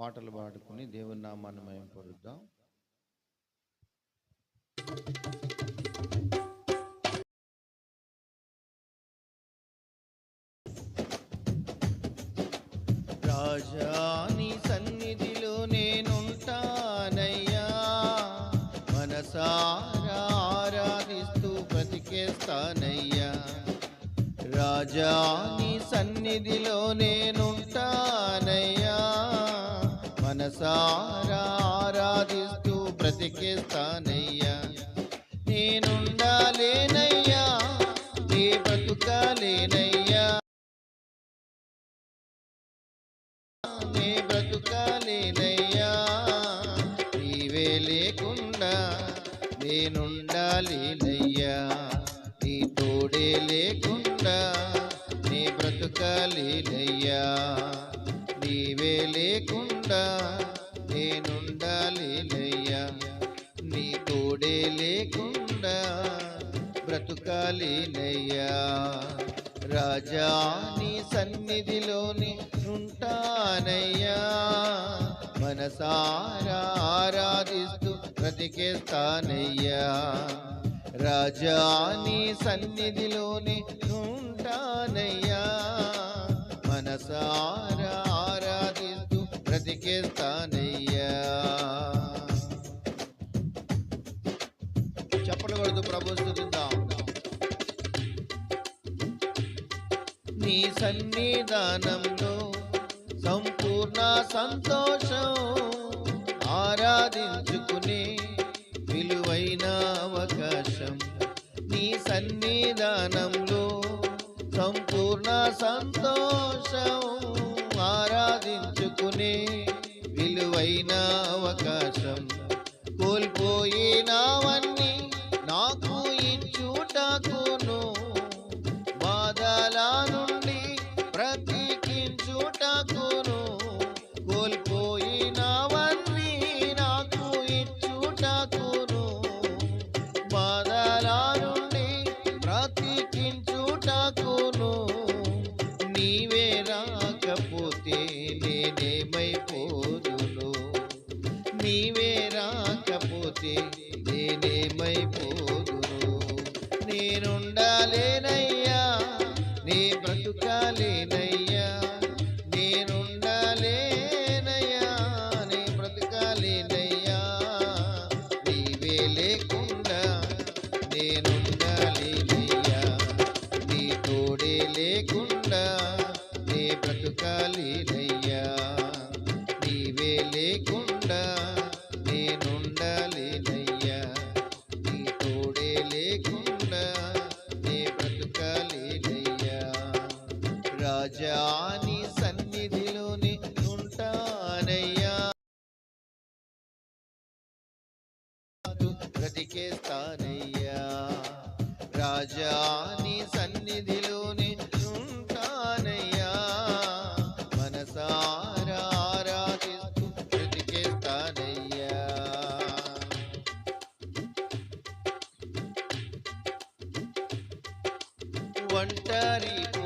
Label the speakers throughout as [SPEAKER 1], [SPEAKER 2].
[SPEAKER 1] పాటలు పాడుకుని దేవుని నామాన్ని మేము పొరుద్దాం. రాజాని సన్నిధిలో నేనుంటానయ్యా. మనసారా ఆరాధిస్తూ బ్రతికేస్తానయ్యా. రాజాని సన్నిధిలో నేనుంటానయ్యా. మనసారా ఆరాధిస్తూ బ్రతికేస్తానయ్యా. నేనుండాలేనయ్యా నీ బ్రతుకాలేనయ్యా. నీ బ్రతుకాలేనయ్యా నీవే లేకుండా నేనుండాలేనయ్యా. నీ తోడే లేకుండా నీ బ్రతుకాలేనయ్యా. నీవే లేకుండా నేనుండాలేనయ్యా. నీ తోడే లేకుండా బ్రతుకాలేనయ్యా. రాజా నీ సన్నిధిలోని ఉంటానయ్యా. మనసారా ఆరాధిస్తూ బ్రతికేస్తానయ్యా. రాజా నీ సన్నిధిలోని ఉంటానయ్యా. మనసారా కీర్తనయ్యా చెప్పలు కొడుతూ ప్రభు స్థుతిద్దాం. నీ సన్నిధానంలో సంపూర్ణ సంతోషం ఆరాధించుకునే విలువైన అవకాశం. నీ సన్నిధానంలో సంపూర్ణ సంతోషం బ్రతికించుటకును కోల్పోయినవన్నీ నాకు ఇచ్చుటకును. బాధల నుండి బ్రతికించుటకును నీవే బ్రతుకాలేనయ్యా నేనుండాలేనయ్యా నీ బ్రతుకాలేనయ్యా. నీవే లేకుండా నేనుండాలేనయ్యా నీ తోడే లేకుండా నీ బ్రతుకాలేనయ్యా. రాజాని సన్నిధిలోని ఉంటానయ్యా. బ్రతికేస్తానయ్యా. రాజాని సన్నిధిలోని ఉంటానయ్యా. మనసారా ఆరాధిస్తూ బ్రతికేస్తానయ్యా. ఒంటరి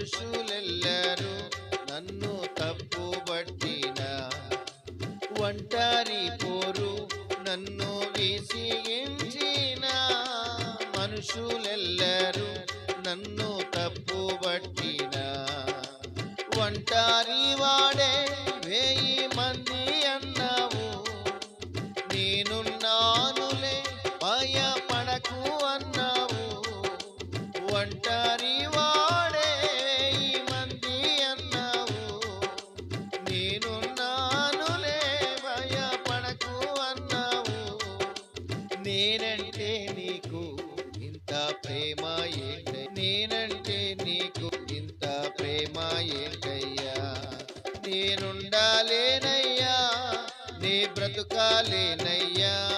[SPEAKER 1] మనుషులెల్లరూ నన్ను తప్పు పట్టిన ఒంటారి పోరు నన్ను విసిగించిన నేనంటే నీకు ఇంత ప్రేమ ఏంట నేనంటే నీకు ఇంత ప్రేమ ఏంటయ్యా? నేనుండాలేనయ్యా నీ బ్రతుకాలేనయ్యా.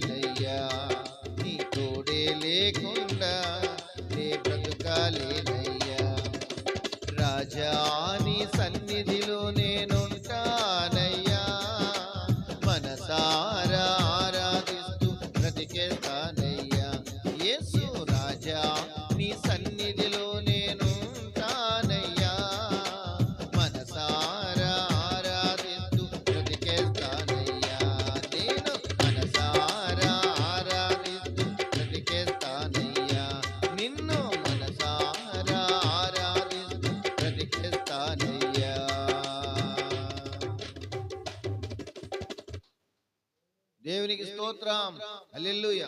[SPEAKER 1] స్తోత్రం. హల్లెలూయా.